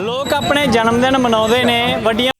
ਲੋਕ ਆਪਣੇ ਜਨਮ ਦਿਨ ਮਨਾਉਂਦੇ ਨੇ ਵੱਡੀਆਂ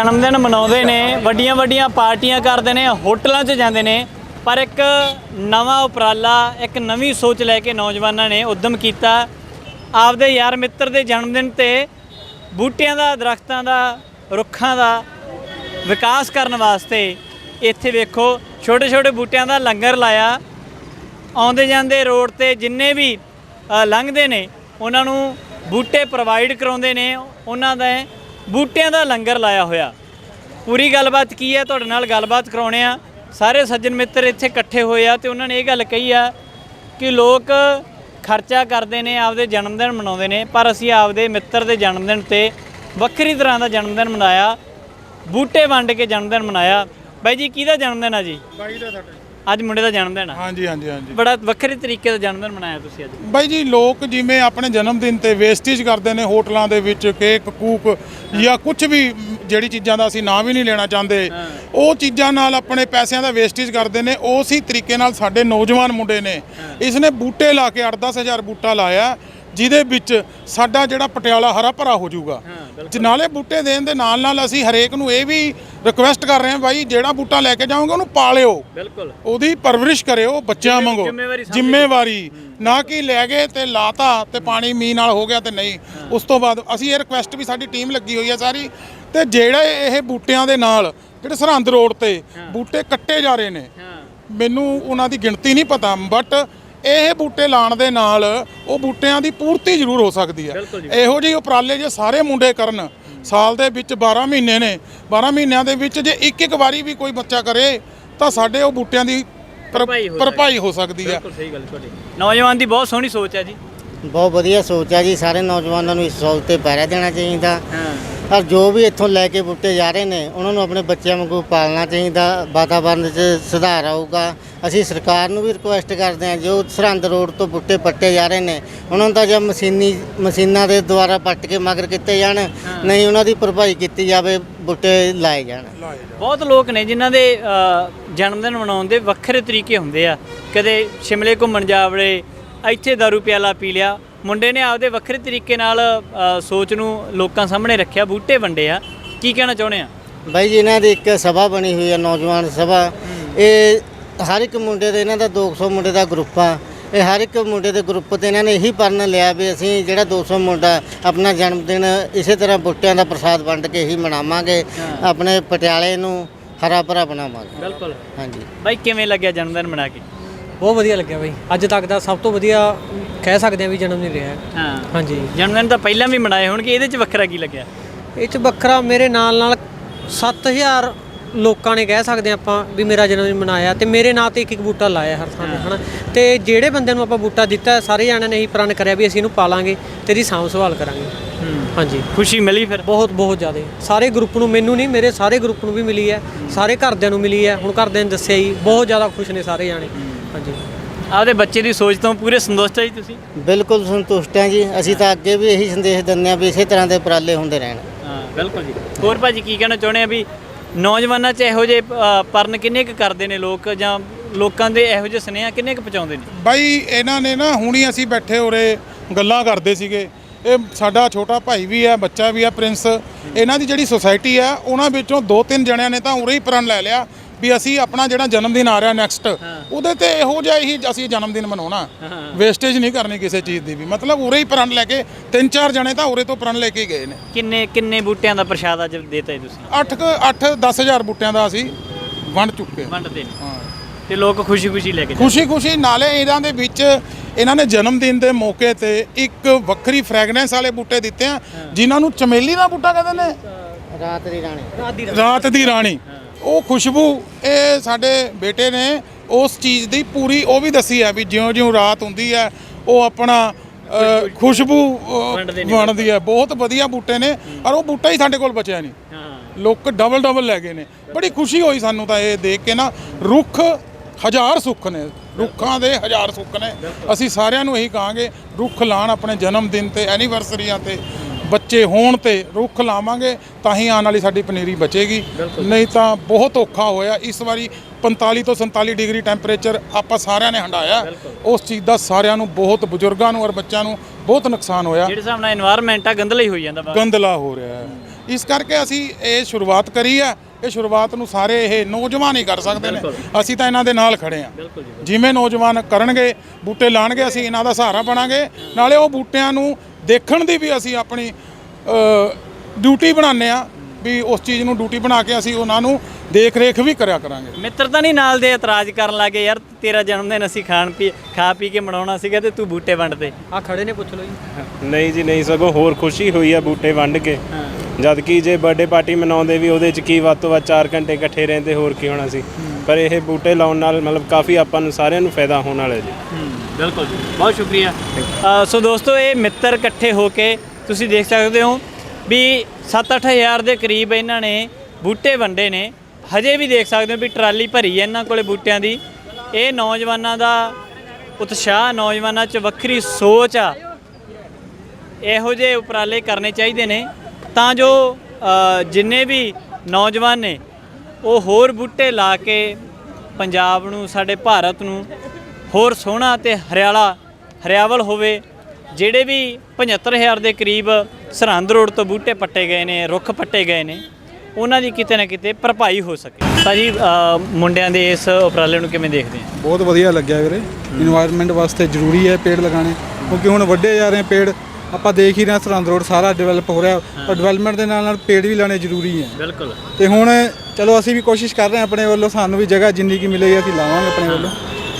ਜਨਮ ਦਿਨ ਮਨਾਉਂਦੇ ਨੇ, ਵੱਡੀਆਂ ਵੱਡੀਆਂ ਪਾਰਟੀਆਂ ਕਰਦੇ ਨੇ, ਹੋਟਲਾਂ 'ਚ ਜਾਂਦੇ ਨੇ, ਪਰ ਇੱਕ ਨਵਾਂ ਉਪਰਾਲਾ, ਇੱਕ ਨਵੀਂ ਸੋਚ ਲੈ ਕੇ ਨੌਜਵਾਨਾਂ ਨੇ ਉਦਮ ਕੀਤਾ। ਆਪਦੇ ਯਾਰ ਮਿੱਤਰ ਦੇ ਜਨਮ ਦਿਨ ਤੇ ਬੂਟਿਆਂ ਦਾ, ਦਰਖਤਾਂ ਦਾ, ਰੁੱਖਾਂ ਦਾ ਵਿਕਾਸ ਕਰਨ ਵਾਸਤੇ ਇੱਥੇ ਵੇਖੋ, ਛੋਟੇ ਛੋਟੇ ਬੂਟਿਆਂ ਦਾ ਲੰਗਰ ਲਾਇਆ। ਆਉਂਦੇ ਜਾਂਦੇ ਰੋਡ ਤੇ ਜਿੰਨੇ ਵੀ ਲੰਘਦੇ ਨੇ, ਉਹਨਾਂ ਨੂੰ ਬੂਟੇ ਪ੍ਰੋਵਾਈਡ ਕਰਾਉਂਦੇ ਨੇ, ਉਹਨਾਂ ਦਾ ਬੂਟਿਆਂ ਦਾ ਲੰਗਰ ਲਾਇਆ ਹੋਇਆ। ਪੂਰੀ ਗੱਲਬਾਤ ਕੀ ਹੈ? ਤੁਹਾਡੇ ਨਾਲ ਗੱਲਬਾਤ ਕਰਾਉਣੇ ਆ। ਸਾਰੇ ਸੱਜਣ ਮਿੱਤਰ ਇੱਥੇ ਇਕੱਠੇ ਹੋਏ ਆ ਤੇ ਉਹਨਾਂ ਨੇ ਇਹ ਗੱਲ ਕਹੀ ਆ ਕਿ ਲੋਕ ਖਰਚਾ ਕਰਦੇ ਨੇ, ਆਪਦੇ ਜਨਮ ਦਿਨ ਮਨਾਉਂਦੇ ਨੇ, ਪਰ ਅਸੀਂ ਆਪਦੇ ਮਿੱਤਰ ਦੇ ਜਨਮ ਦਿਨ ਤੇ ਵੱਖਰੀ ਤਰ੍ਹਾਂ ਦਾ ਜਨਮ ਦਿਨ ਮਨਾਇਆ, ਬੂਟੇ ਵੰਡ ਕੇ ਜਨਮ ਦਿਨ ਮਨਾਇਆ। ਬਾਈ ਜੀ, ਕਿਹਦਾ ਜਨਮ ਦਿਨ ਆ ਜੀ? ਬਾਈ ਦਾ ਸਾਡਾ ਅੱਜ ਮੁੰਡੇ ਦਾ ਜਨਮ ਦਿਨ ਆ। ਹਾਂਜੀ ਹਾਂਜੀ ਹਾਂਜੀ। ਬੜਾ ਵੱਖਰੇ ਤਰੀਕੇ ਦਾ ਜਨਮ ਦਿਨ ਮਨਾਇਆ ਤੁਸੀਂ ਅੱਜ। ਬਾਈ ਜੀ ਲੋਕ ਜਿਵੇਂ ਆਪਣੇ ਜਨਮ ਦਿਨ ਤੇ ਵੇਸਟੇਜ ਕਰਦੇ ਨੇ ਹੋਟਲਾਂ ਦੇ ਵਿੱਚ ਕੇਕ ਕੂਕ ਜਾਂ ਕੁਝ ਵੀ ਜਿਹੜੀ ਚੀਜ਼ਾਂ ਦਾ ਅਸੀਂ ਨਾਂ ਵੀ ਨਹੀਂ ਲੈਣਾ ਚਾਹੁੰਦੇ ਉਹ ਚੀਜ਼ਾਂ ਨਾਲ ਆਪਣੇ ਪੈਸਿਆਂ ਦਾ ਵੇਸਟੇਜ ਕਰਦੇ ਨੇ ਉਸੇ ਤਰੀਕੇ ਨਾਲ ਸਾਡੇ ਨੌਜਵਾਨ ਮੁੰਡੇ ਨੇ। ਇਸ ਨੇ ਬੂਟੇ ਲਾ ਕੇ 8-10 ਹਜ਼ਾਰ ਬੂਟਾ ਲਾਇਆ। ਜਿਹਦੇ ਵਿੱਚ ਸਾਡਾ ਜਿਹੜਾ ਪਟਿਆਲਾ ਹਰਾ ਭਰਾ ਹੋ ਜਾਊਗਾ। ਜ- ਨਾਲੇ ਬੂਟੇ ਦੇਣ ਦੇ ਨਾਲ ਨਾਲ ਅਸੀਂ ਹਰੇਕ ਨੂੰ ਇਹ ਵੀ ਰਿਕੁਐਸਟ ਕਰ ਰਹੇ ਹਾਂ ਬਾਈ ਜਿਹੜਾ ਬੂਟਾ ਲੈ ਕੇ ਜਾਓਗੇ ਉਹਨੂੰ ਪਾਲਿਓ। ਬਿਲਕੁਲ। ਉਹਦੀ ਪਰਵਰਿਸ਼ ਕਰਿਓ ਬੱਚਿਆਂ ਵਾਂਗੂ। ਜ਼ਿੰਮੇਵਾਰੀ ਨਾ ਕਿ ਲੈ ਗਏ ਤੇ ਲਾਤਾ ਤੇ ਪਾਣੀ ਮੀਂਹ ਨਾਲ ਹੋ ਗਿਆ ਤੇ ਨਹੀਂ। ਉਸ ਤੋਂ ਬਾਅਦ ਅਸੀਂ ਇਹ ਰਿਕੁਐਸਟ ਵੀ ਸਾਡੀ ਟੀਮ ਲੱਗੀ ਹੋਈ ਹੈ ਸਾਰੀ। ਤੇ ਜਿਹੜੇ ਇਹ ਬੂਟਿਆਂ ਦੇ ਨਾਲ ਜਿਹੜੇ ਸਰਹੰਦ ਰੋਡ ਤੇ ਬੂਟੇ ਕੱਟੇ ਜਾ ਰਹੇ ਨੇ ਮੈਨੂੰ ਉਹਨਾਂ ਦੀ ਗਿਣਤੀ ਨਹੀਂ ਪਤਾ ਬਟ ਇਹ ਬੂਟੇ ਲਾਣ ਦੇ ਨਾਲ ਉਹ ਬੂਟਿਆਂ ਦੀ ਪੂਰਤੀ ਜ਼ਰੂਰ ਹੋ ਸਕਦੀ ਹੈ। ਇਹੋ ਜਿਹੇ ਉਪਰਾਲੇ ਜੇ ਸਾਰੇ ਮੁੰਡੇ ਕਰਨ ਸਾਲ ਦੇ ਵਿੱਚ 12 ਮਹੀਨੇ ਨੇ 12 ਮਹੀਨਿਆਂ ਦੇ ਵਿੱਚ ਜੇ ਇੱਕ ਇੱਕ ਵਾਰੀ ਵੀ ਕੋਈ ਬੱਚਾ ਕਰੇ ਤਾਂ ਸਾਡੇ ਉਹ ਬੂਟਿਆਂ ਦੀ ਭਰ- ਭਰਪਾਈ ਹੋ ਭਰਪਾਈ ਹੋ। ਸਕਦੀ ਹੈ। ਬਿਲਕੁਲ ਸਹੀ ਗੱਲ ਤੁਹਾਡੀ। ਨੌਜਵਾਨ ਦੀ ਬਹੁਤ ਸੋਹਣੀ ਸੋਚ ਹੈ ਜੀ। ਬਹੁਤ ਵਧੀਆ ਸੋਚ ਹੈ ਜੀ ਸਾਰੇ ਨੌਜਵਾਨਾਂ ਨੂੰ ਇਸ ਸੋਚ ਤੇ ਪਹਿਰਾ ਦੇਣਾ ਚਾਹੀਦਾ। ਹਾਂ। ਔਰ ਜੋ ਵੀ ਇੱਥੋਂ ਲੈ ਕੇ ਬੂਟੇ ਜਾ ਰਹੇ ਨੇ ਉਹਨਾਂ ਨੂੰ ਆਪਣੇ ਬੱਚਿਆਂ ਵਾਂਗੂ ਪਾਲਣਾ ਚਾਹੀਦਾ ਵਾਤਾਵਰਣ 'ਚ ਸੁਧਾਰ ਆਊਗਾ। ਅਸੀਂ ਸਰਕਾਰ ਨੂੰ ਵੀ ਰਿਕੁਐਸਟ ਕਰਦੇ ਹਾਂ ਜੋ ਸਰਹੰਦ ਰੋਡ ਤੋਂ ਬੂਟੇ ਪੱਟੇ ਜਾ ਰਹੇ ਨੇ ਉਹਨਾਂ ਨੂੰ ਤਾਂ ਜਾਂ ਮਸ਼ੀਨੀ ਮਸ਼ੀਨਾਂ ਦੇ ਦੁਆਰਾ ਪੱਟ ਕੇ ਮਗਰ ਕੀਤੇ ਜਾਣ ਨਹੀਂ ਉਹਨਾਂ ਦੀ ਭਰਪਾਈ ਕੀਤੀ ਜਾਵੇ ਬੂਟੇ ਲਾਏ ਜਾਣ। ਬਹੁਤ ਲੋਕ ਨੇ ਜਿਨ੍ਹਾਂ ਦੇ ਜਨਮ ਦਿਨ ਮਨਾਉਣ ਦੇ ਵੱਖਰੇ ਤਰੀਕੇ ਹੁੰਦੇ ਆ। ਕਦੇ ਸ਼ਿਮਲੇ ਘੁੰਮਣ ਜਾ ਵੜੇ ਇੱਥੇ ਦਾਰੂ ਪਿਆਲਾ ਪੀ ਲਿਆ। ਮੁੰਡੇ ਨੇ ਆਪਦੇ ਵੱਖਰੇ ਤਰੀਕੇ ਨਾਲ ਅ, ਸੋਚ ਨੂੰ ਲੋਕਾਂ ਸਾਹਮਣੇ ਰੱਖਿਆ ਬੂਟੇ ਵੰਡੇ ਆ। ਕੀ ਕਹਿਣਾ ਚਾਹੁੰਦੇ ਆ? ਬਾਈ ਜੀ ਇਹਨਾਂ ਦੀ ਇੱਕ ਸਭਾ ਬਣੀ ਹੋਈ ਹੈ ਨੌਜਵਾਨ ਸਭਾ। ਇਹ ਹਰ ਇੱਕ ਮੁੰਡੇ ਦੇ ਇਹਨਾਂ ਦਾ 200 ਮੁੰਡੇ ਦਾ ਗਰੁੱਪ ਆ। ਇਹ ਹਰ ਇੱਕ ਮੁੰਡੇ ਦੇ ਗਰੁੱਪ ਤੇ ਇਹਨਾਂ ਨੇ ਇਹੀ ਪਰਨ ਲਿਆ ਵੀ ਅਸੀਂ ਜਿਹੜਾ 200 ਮੁੰਡਾ ਆਪਣਾ ਜਨਮ ਦਿਨ ਇਸੇ ਤਰ੍ਹਾਂ ਬੁੱਟਿਆਂ ਦਾ ਪ੍ਰਸਾਦ ਵੰਡ ਕੇ ਹੀ ਮਨਾਵਾਂਗੇ। ਆਪਣੇ ਪਟਿਆਲੇ ਨੂੰ ਹਰਾ ਭਰਾ ਬਣਾਵਾਂਗੇ। ਬਿਲਕੁਲ। ਹਾਂਜੀ। ਬਾਈ ਕਿਵੇਂ ਲੱਗਿਆ ਜਨਮ ਦਿਨ ਮਨਾ ਕੇ? ਬਹੁਤ ਵਧੀਆ ਲੱਗਿਆ ਬਾਈ। ਅੱਜ ਤੱਕ ਦਾ ਸਭ ਤੋਂ ਵਧੀਆ ਕਹਿ ਸਕਦੇ ਆ ਵੀ ਜਨਮ ਦਿਨ ਰਿਹਾ। ਹੈ। ਹਾਂ ਹਾਂਜੀ। ਜਨਮ ਦਿਨ ਤਾਂ ਪਹਿਲਾਂ ਵੀ ਮਨਾਏ ਹੋਣਗੇ ਇਹਦੇ ਚ ਵੱਖਰਾ ਕੀ ਲੱਗਿਆ? ਇਹ ਚ ਵੱਖਰਾ ਮੇਰੇ ਨਾਲ ਨਾਲ 7000 ਲੋਕਾਂ ਨੇ ਕਹਿ ਸਕਦੇ ਹਾਂ ਆਪਾਂ ਵੀ ਮੇਰਾ ਜਨਮ ਦਿਨ ਮਨਾਇਆ ਤੇ ਮੇਰੇ ਨਾਂ ਤੇ ਇੱਕ ਇੱਕ ਬੂਟਾ ਲਾਇਆ ਹਰ ਥਾਂ ਤੇ ਹਨਾ। ਤੇ ਜਿਹੜੇ ਬੰਦੇ ਨੂੰ ਆਪਾਂ ਬੂਟਾ ਦਿੱਤਾ ਹੈ, ਸਾਰੇ ਜਣਿਆਂ ਨੇ ਇਹੀ ਪ੍ਰਣ ਕਰਿਆ ਵੀ ਅਸੀਂ ਇਹਨੂੰ ਪਾਲਾਂਗੇ ਤੇ ਇਹਦੀ ਸਾਂਭ ਸੰਭਾਲ ਕਰਾਂਗੇ। ਹਾਂਜੀ। ਖੁਸ਼ੀ ਮਿਲੀ ਫਿਰ? ਬਹੁਤ ਬਹੁਤ ਜ਼ਿਆਦਾ। ਸਾਰੇ ਗਰੁੱਪ ਨੂੰ ਮੈਨੂੰ ਨਹੀਂ ਮੇਰੇ ਸਾਰੇ ਗਰੁੱਪ ਨੂੰ ਵੀ ਮਿਲੀ ਹੈ। ਸਾਰੇ ਘਰਦਿਆਂ ਨੂੰ ਮਿਲੀ ਹੈ। ਹੁਣ ਘਰਦਿਆਂ ਨੇ ਦੱਸਿਆ ਹੀ ਬਹੁਤ ਜ਼ਿਆਦਾ ਖੁਸ਼ ਨੇ ਸਾਰੇ ਜਾਣੇ। ਹਾਂਜੀ। ਆਪਦੇ ਬੱਚੇ ਦੀ ਸੋਚ ਤੋਂ ਪੂਰੇ ਸੰਤੁਸ਼ਟ ਹੈ ਜੀ ਤੁਸੀਂ? ਬਿਲਕੁਲ ਸੰਤੁਸ਼ਟ ਹਾਂ ਜੀ। ਅਸੀਂ ਤਾਂ ਅੱਗੇ ਵੀ ਇਹੀ ਸੰਦੇਸ਼ ਦਿੰਦੇ ਹਾਂ ਵੀ ਇਸੇ ਤਰ੍ਹਾਂ ਦੇ ਉਪਰਾਲੇ ਹੁੰਦੇ ਰਹਿਣ। ਹਾਂ ਬਿਲਕੁਲ ਜੀ। ਹੋਰ ਭਾਜੀ ਕੀ ਕਹਿਣਾ ਚਾਹੁੰਦੇ ਆ ਵੀ ਨੌਜਵਾਨਾਂ 'ਚ ਇਹੋ ਜਿਹੇ ਅ, ਪਰਨ ਕਿੰਨੇ ਕੁ ਕਰਦੇ ਨੇ ਲੋਕ ਜਾਂ ਲੋਕਾਂ ਦੇ ਇਹੋ ਜਿਹੇ ਸੁਨੇਹਾ ਕਿੰਨੇ ਕੁ ਪਹੁੰਚਾਉਂਦੇ ਨੇ? ਬਾਈ ਇਹਨਾਂ ਨੇ ਨਾ ਹੁਣੀ ਅਸੀਂ ਬੈਠੇ ਉਰੇ ਗੱਲਾਂ ਕਰਦੇ ਸੀਗੇ। ਇਹ ਸਾਡਾ ਛੋਟਾ ਭਾਈ ਵੀ ਹੈ ਬੱਚਾ ਵੀ ਹੈ ਪ੍ਰਿੰਸ। ਇਹਨਾਂ ਦੀ ਜਿਹੜੀ ਸੁਸਾਇਟੀ ਹੈ ਉਹਨਾਂ ਵਿੱਚੋਂ ਦੋ ਤਿੰਨ ਜਣਿਆਂ ਨੇ ਤਾਂ ਉਰੇ ਹੀ ਪ੍ਰਣ ਲੈ ਲਿਆ। ਵੀ ਅਸੀਂ ਆਪਣਾ ਜਿਹੜਾ ਜਨਮ ਦਿਨ ਆ ਰਿਹਾ ਨੈਕਸਟ ਉਹਦੇ ਤੇ ਇਹੋ ਜਿਹਾ ਹੀ ਅਸੀਂ ਜਨਮ ਦਿਨ ਮਨਾਉਣਾ ਵੇਸਟੇਜ ਨਹੀਂ ਕਰਨੀ ਕਿਸੇ ਚੀਜ਼ ਦੀ ਵੀ। ਮਤਲਬ ਉਰੇ ਹੀ ਪ੍ਰਣ ਲੈ ਕੇ ਤਿੰਨ ਚਾਰ ਜਣੇ ਤਾਂ ਉਰੇ ਤੋਂ ਪ੍ਰਣ ਲੈ ਕੇ ਹੀ ਗਏ ਨੇ। ਕਿੰਨੇ ਕਿੰਨੇ ਬੂਟਿਆਂ ਦਾ ਪ੍ਰਸ਼ਾਦ ਅੱਜ ਦੇਤਾ ਜੀ ਤੁਸੀਂ? 8 8 10000 ਬੂਟਿਆਂ ਦਾ ਅਸੀਂ ਵੰਡ ਚੁੱਕੇ ਹਾਂ। ਵੰਡਦੇ ਨੇ। ਤੇ ਲੋਕ ਖੁਸ਼ੀ-ਖੁਸ਼ੀ ਲੈ ਕੇ ਜਾਂਦੇ ਖੁਸ਼ੀ ਖੁਸ਼ੀ ਨਾਲੇ ਇਹਨਾਂ ਦੇ ਵਿੱਚ ਇਹਨਾਂ ਨੇ ਜਨਮ ਦਿਨ ਦੇ ਮੌਕੇ ਤੇ ਇੱਕ ਵੱਖਰੀ ਫ੍ਰੈਗਨੈਂਸ ਵਾਲੇ ਬੂਟੇ ਦਿੱਤੇ ਆ ਜਿਨ੍ਹਾਂ ਨੂੰ ਚਮੇਲੀ ਦਾ ਬੂਟਾ ਕਹਿੰਦੇ ਨੇ। ਰਾਤ ਦੀ ਰਾਣੀ। ਰਾਤ ਦੀ ਰਾਣੀ। ਉਹ ਖੁਸ਼ਬੂ ਇਹ ਸਾਡੇ ਬੇਟੇ ਨੇ ਉਸ ਚੀਜ਼ ਦੀ ਪੂਰੀ ਉਹ ਵੀ ਦੱਸੀ ਹੈ ਵੀ ਜਿਉਂ-ਜਿਉਂ ਰਾਤ ਹੁੰਦੀ ਹੈ ਉਹ ਆਪਣਾ ਖੁਸ਼ਬੂ। ਵੰਡਦੀ ਹੈ। ਬਹੁਤ ਵਧੀਆ ਬੂਟੇ ਨੇ ਔਰ ਉਹ ਬੂਟਾ ਹੀ ਸਾਡੇ ਕੋਲ ਬਚਿਆ ਨਹੀਂ। ਲੋਕ ਡਬਲ ਡਬਲ ਲੈ ਗਏ ਨੇ। ਬੜੀ ਖੁਸ਼ੀ ਹੋਈ ਸਾਨੂੰ ਤਾਂ ਇਹ ਦੇਖ ਕੇ ਨਾ। ਰੁੱਖ ਹਜ਼ਾਰ ਸੁੱਖ ਨੇ। ਰੁੱਖਾਂ ਦੇ ਹਜ਼ਾਰ ਸੁੱਖ ਨੇ। ਅਸੀਂ ਸਾਰਿਆਂ ਨੂੰ ਇਹੀ ਕਹਾਂਗੇ ਰੁੱਖ ਲਾਣ ਆਪਣੇ ਜਨਮ ਦਿਨ ਤੇ ਐਨੀਵਰਸਰੀਆਂ ਤੇ। ਬੱਚੇ ਹੋਣ ਤੇ ਰੁੱਖ ਲਾਵਾਂਗੇ ਤਾਂ ਹੀ ਆਉਣ ਵਾਲੀ ਸਾਡੀ ਪਨੀਰੀ ਬਚੇਗੀ। ਨਹੀਂ ਤਾਂ ਬਹੁਤ ਔਖਾ ਹੋਇਆ। ਇਸ ਵਾਰੀ 45 ਤੋਂ 47 ਡਿਗਰੀ ਟੈਂਪਰੇਚਰ ਆਪਾਂ ਸਾਰਿਆਂ ਨੇ ਹੰਡਾਇਆ ਉਸ ਚੀਜ਼ ਦਾ ਸਾਰਿਆਂ ਨੂੰ ਬਹੁਤ ਬਜ਼ੁਰਗਾਂ ਨੂੰ ਔਰ ਬੱਚਿਆਂ ਨੂੰ ਬਹੁਤ ਨੁਕਸਾਨ ਹੋਇਆ। ਜਿਹੜੇ ਹਿਸਾਬ ਨਾਲ এনवायरमेंट ਆ ਗੰਦਲਾ ਹੀ ਹੋਈ ਜਾਂਦਾ ਗੰਦਲਾ ਹੋ ਰਿਹਾ ਹੈ। ਇਸ ਕਰਕੇ ਅਸੀਂ ਇਹ ਸ਼ੁਰੂਆਤ ਕਰੀ ਆ ਇਹ ਸ਼ੁਰੂਆਤ ਨੂੰ ਸਾਰੇ ਇਹ ਨੌਜਵਾਨ ਹੀ ਕਰ ਸਕਦੇ ਨੇ। ਅਸੀਂ ਤਾਂ ਇਹਨਾਂ ਦੇ ਨਾਲ ਖੜੇ ਆ ਜਿਵੇਂ ਨੌਜਵਾਨ ਕਰਨਗੇ ਬੂਟੇ ਲਾਣਗੇ ਅਸੀਂ ਇਹਨਾਂ ਦਾ ਸਹਾਰਾ ਬਣਾਂਗੇ। ਨਾਲੇ ਉਹ ਬੂਟਿਆਂ ਨੂੰ ਦੇਖਣ ਦੀ ਵੀ ਅਸੀਂ ਆਪਣੀ ਡਿਊਟੀ ਬਣਾਉਂਦੇ ਆ ਵੀ ਉਸ ਚੀਜ਼ ਨੂੰ ਡਿਊਟੀ ਬਣਾ ਕੇ ਅਸੀਂ ਉਹਨਾਂ ਨੂੰ ਦੇਖ ਰੇਖ ਵੀ ਕਰਿਆ ਕਰਾਂਗੇ। ਮਿੱਤਰ ਤਾਂ ਨਹੀਂ ਨਾਲ ਦੇ ਇਤਰਾਜ਼ ਕਰਨ ਲੱਗੇ ਯਾਰ ਤੇਰਾ ਜਨਮ ਦਿਨ ਅਸੀਂ ਖਾਣ ਪੀ ਖਾ ਪੀ ਕੇ ਮਨਾਉਣਾ ਸੀਗਾ ਤੇ ਤੂੰ ਬੂਟੇ ਵੰਡਦੇ ਆ ਖੜੇ ਨੇ ਪੁੱਛ ਲਓ ਜੀ। ਨਹੀਂ ਜੀ ਨਹੀਂ ਸਗੋਂ ਹੋਰ ਖੁਸ਼ੀ ਹੋਈ ਆ ਬੂਟੇ ਵੰਡ ਕੇ। ਜਦ ਕਿ ਜੇ ਬਰਥਡੇ ਪਾਰਟੀ ਮਨਾਉਂਦੇ ਵੀ ਉਹਦੇ ਚ ਕੀ ਵੱਧ ਤੋਂ ਵੱਧ 4 ਘੰਟੇ ਇਕੱਠੇ ਰਹਿੰਦੇ ਹੋਰ ਕੀ ਹੋਣਾ ਸੀ। ਪਰ ਇਹ ਬੂਟੇ ਲਾਉਣ ਨਾਲ ਮਤਲਬ ਕਾਫੀ ਆਪਾਂ ਨੂੰ ਸਾਰਿਆਂ ਨੂੰ ਫਾਇਦਾ ਹੋਣ ਵਾਲਾ ਜੀ। ਬਿਲਕੁਲ ਜੀ ਬਹੁਤ ਸ਼ੁਕਰੀਆ। ਅ, ਸੋ ਦੋਸਤੋ ਇਹ ਮਿੱਤਰ ਇਕੱਠੇ ਹੋ ਕੇ ਤੁਸੀਂ ਦੇਖ ਸਕਦੇ ਹੋ ਵੀ 7-8000 ਦੇ ਕਰੀਬ ਇਹਨਾਂ ਨੇ ਬੂਟੇ ਵੰਡੇ ਨੇ। ਹਜੇ ਵੀ ਦੇਖ ਸਕਦੇ ਹੋ ਵੀ ਟਰਾਲੀ ਭਰੀ ਹੈ ਇਹਨਾਂ ਕੋਲੇ ਬੂਟਿਆਂ ਦੀ। ਇਹ ਨੌਜਵਾਨਾਂ ਦਾ ਉਤਸ਼ਾਹ ਨੌਜਵਾਨਾਂ 'ਚ ਵੱਖਰੀ ਸੋਚ ਆ। ਇਹੋ ਜਿਹੇ ਉਪਰਾਲੇ ਕਰਨੇ ਚਾਹੀਦੇ ਨੇ। ਤਾਂ ਜੋ ਅ, ਜਿੰਨੇ ਵੀ ਨੌਜਵਾਨ ਨੇ ਉਹ ਹੋਰ ਬੂਟੇ ਲਾ ਕੇ ਪੰਜਾਬ ਨੂੰ ਸਾਡੇ ਭਾਰਤ ਨੂੰ ਹੋਰ ਸੋਹਣਾ ਤੇ ਹਰਿਆਲਾ ਹਰਿਆਵਲ ਹੋਵੇ ਜਿਹੜੇ ਵੀ 75000 ਦੇ ਕਰੀਬ ਸਰਹੰਦ ਰੋਡ ਤੋਂ ਬੂਟੇ ਪੱਟੇ ਗਏ ਨੇ ਰੁੱਖ ਪੱਟੇ ਗਏ ਨੇ ਉਹਨਾਂ ਦੀ ਕਿਤੇ ਨਾ ਕਿਤੇ ਭਰਪਾਈ ਹੋ ਸਕੇ। ਭਾਜੀ ਅ, ਮੁੰਡਿਆਂ ਦੇ ਇਸ ਉਪਰਾਲੇ ਨੂੰ ਕਿਵੇਂ ਦੇਖਦੇ ਆ ਬਹੁਤ ਵਧੀਆ ਲੱਗਿਆ ਵੀਰੇ। ਇਨਵਾਇਰਨਮੈਂਟ ਵਾਸਤੇ ਜ਼ਰੂਰੀ ਹੈ ਪੇੜ ਲਗਾਉਣੇ ਕਿਉਂਕਿ ਹੁਣ ਵੱਡੇ ਜਾ ਰਹੇ ਪੇੜ ਆਪਾਂ ਦੇਖ ਹੀ ਰਹੇ ਹਾਂ ਸਰਹੰਦ ਰੋਡ ਸਾਰਾ ਡਿਵੈਲਪ ਹੋ ਰਿਹਾ ਪਰ ਡਿਵੈਲਪਮੈਂਟ ਦੇ ਨਾਲ ਨਾਲ ਪੇੜ ਵੀ ਲਾਣੇ ਜ਼ਰੂਰੀ ਹੈ। ਬਿਲਕੁਲ। ਤੇ ਹੁਣ ਚਲੋ ਅਸੀਂ ਵੀ ਕੋਸ਼ਿਸ਼ ਕਰ ਰਹੇ ਹਾਂ ਆਪਣੇ ਵੱਲੋਂ ਸਾਨੂੰ ਵੀ ਜਗ੍ਹਾ ਜਿੰਨੀ ਕੀ ਮਿਲੇਗੀ ਅਸੀਂ ਲਾਵਾਂਗੇ ਆਪਣੇ ਵੱਲੋਂ।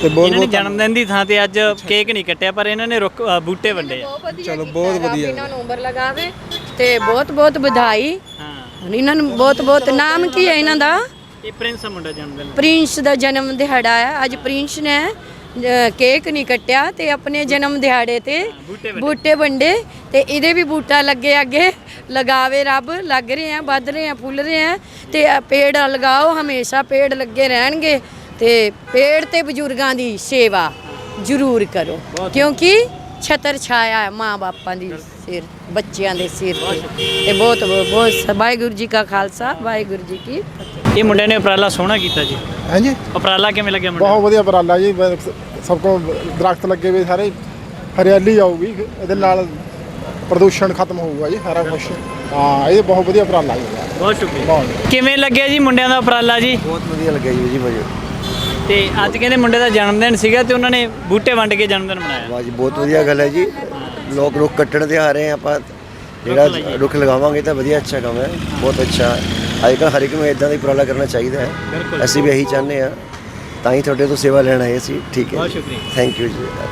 ਤੇ ਬਹੁਤ ਇਹਨਾਂ ਨੇ ਬਹੁਤ ਜਨਮ ਦਿਨ ਦੀ ਥਾਂ ਤੇ ਅੱਜ ਕੇਕ ਨਹੀਂ ਕੱਟਿਆ ਪਰ ਇਹਨਾਂ ਨੇ ਰੁੱਖ ਅ, ਬੂਟੇ ਵੰਡੇ ਆ। ਚਲੋ ਬਹੁਤ ਵਧੀਆ। ਇਹਨਾਂ ਨੂੰ ਉਮਰ ਲਗਾਵੇ ਤੇ ਬਹੁਤ ਬਹੁਤ ਵਧਾਈ। ਹਾਂ। ਇਹਨਾਂ ਨੂੰ ਬਹੁਤ ਬਹੁਤ ਨਾਮ ਕੀ ਹੈ ਇਹਨਾਂ ਦਾ? ਇਹ ਪ੍ਰਿੰਸ ਆ ਮੁੰਡਾ ਜਨਮ ਦਿਨ ਪ੍ਰਿੰਸ ਦਾ ਜਨਮ ਦਿਹਾੜਾ ਹੈ। ਅੱਜ ਪ੍ਰਿੰਸ ਨੇ ਅ, ਕੇਕ ਨਹੀਂ ਕੱਟਿਆ ਤੇ ਆਪਣੇ ਜਨਮ ਦਿਹਾੜੇ ਤੇ ਬੂਟੇ ਵੰਡੇ। ਬੂਟੇ ਵੰਡੇ ਤੇ ਇਹਦੇ ਵੀ ਬੂਟਾ ਲੱਗੇ ਅੱਗੇ। ਲਗਾਵੇ ਰੱਬ ਲੱਗ ਰਹੇ ਆ ਵੱਧ ਰਹੇ ਆ ਫੁੱਲ ਰਹੇ ਆ ਤੇ ਇਹ ਪੇੜ ਲਗਾਓ ਹਮੇਸ਼ਾ ਪੇੜ ਲੱਗੇ ਰਹਿਣਗੇ। ਤੇ ਪੇੜ ਤੇ ਬਜ਼ੁਰਗਾਂ ਦੀ ਸੇਵਾ ਜ਼ਰੂਰ ਕਰੋ ਕਿਉਂਕਿ ਛਤਰ ਛਾਇਆ ਹੈ ਮਾਂ ਬਾਪਾਂ ਦੀ ਸਿਰ ਬੱਚਿਆਂ ਦੇ ਸਿਰ ਤੇ। ਤੇ ਬਹੁਤ ਬਹੁਤ ਵਾਹਿਗੁਰੂ ਜੀ ਕਾ ਖਾਲਸਾ ਵਾਹਿਗੁਰੂ ਜੀ ਕੀ ਫਤਿਹ। ਇਹ ਮੁੰਡੇ ਨੇ ਉਪਰਾਲਾ ਸੋਹਣਾ ਕੀਤਾ ਜੀ। ਹਾਂਜੀ? ਉਪਰਾਲਾ ਕਿਵੇਂ ਲੱਗਿਆ ਮੁੰਡੇ ਬਹੁਤ ਵਧੀਆ ਉਪਰਾਲਾ ਜੀ ਬ- ਸਭ ਕੋ ਦਰਖਤ ਲੱਗੇ ਹੋਏ ਸਾਰੇ ਹਰਿਆਲੀ ਆਊਗੀ ਇਹਦੇ ਨਾਲ ਪ੍ਰਦੂਸ਼ਣ ਖਤਮ ਹੋਊਗਾ ਜੀ ਸਾਰਾ ਕੁਝ ਹਾਂ ਇਹ ਬਹੁਤ ਵਧੀਆ ਉਪਰਾਲਾ ਜੀ। ਬਹੁਤ ਸ਼ੁਕਰੀਆ। ਬਹੁਤ। ਕਿਵੇਂ ਲੱਗਿਆ ਜੀ ਮੁੰਡਿਆਂ ਦਾ ਉਪਰਾਲਾ ਜੀ? ਬਹੁਤ ਵਧੀਆ ਲੱਗਿਆ ਜੀ ਜੀ ਤੇ ਅੱਜ ਕਹਿੰਦੇ ਮੁੰਡੇ ਦਾ ਜਨਮ ਦਿਨ ਸੀਗਾ ਤੇ ਉਹਨਾਂ ਨੇ ਬੂਟੇ ਵੰਡ ਕੇ ਜਨਮ ਦਿਨ ਮਨਾਇਆ। ਵਾਹ ਜੀ ਬਹੁਤ ਵਧੀਆ ਗੱਲ ਹੈ ਜੀ। ਲੋਕ ਰੁੱਖ ਕੱਟਣ ਤੇ ਆ ਰਹੇ ਆ ਆਪਾਂ। ਜਿਹੜਾ ਰੁੱਖ ਲਗਾਵਾਂਗੇ ਤਾਂ ਵਧੀਆ ਅੱਛਾ ਕੰਮ ਹੈ। ਬਹੁਤ ਅੱਛਾ। ਅੱਜ ਕੱਲ੍ਹ ਹਰ ਇੱਕ ਨੂੰ ਇਦਾਂ ਦਾ ਹੀ ਉਪਰਾਲਾ ਕਰਨਾ ਚਾਹੀਦਾ ਹੈ। ਅਸੀਂ ਵੀ ਇਹੀ ਚਾਹੁੰਦੇ ਆ ਤਾਂ ਹੀ ਤੁਹਾਡੇ ਤੋਂ ਸੇਵਾ ਲੈਣ ਆਏ ਸੀ ਠੀਕ ਹੈ ਬਹੁਤ ਸ਼ੁਕਰੀਆ। ਥੈਂਕ ਯੂ ਜੀ।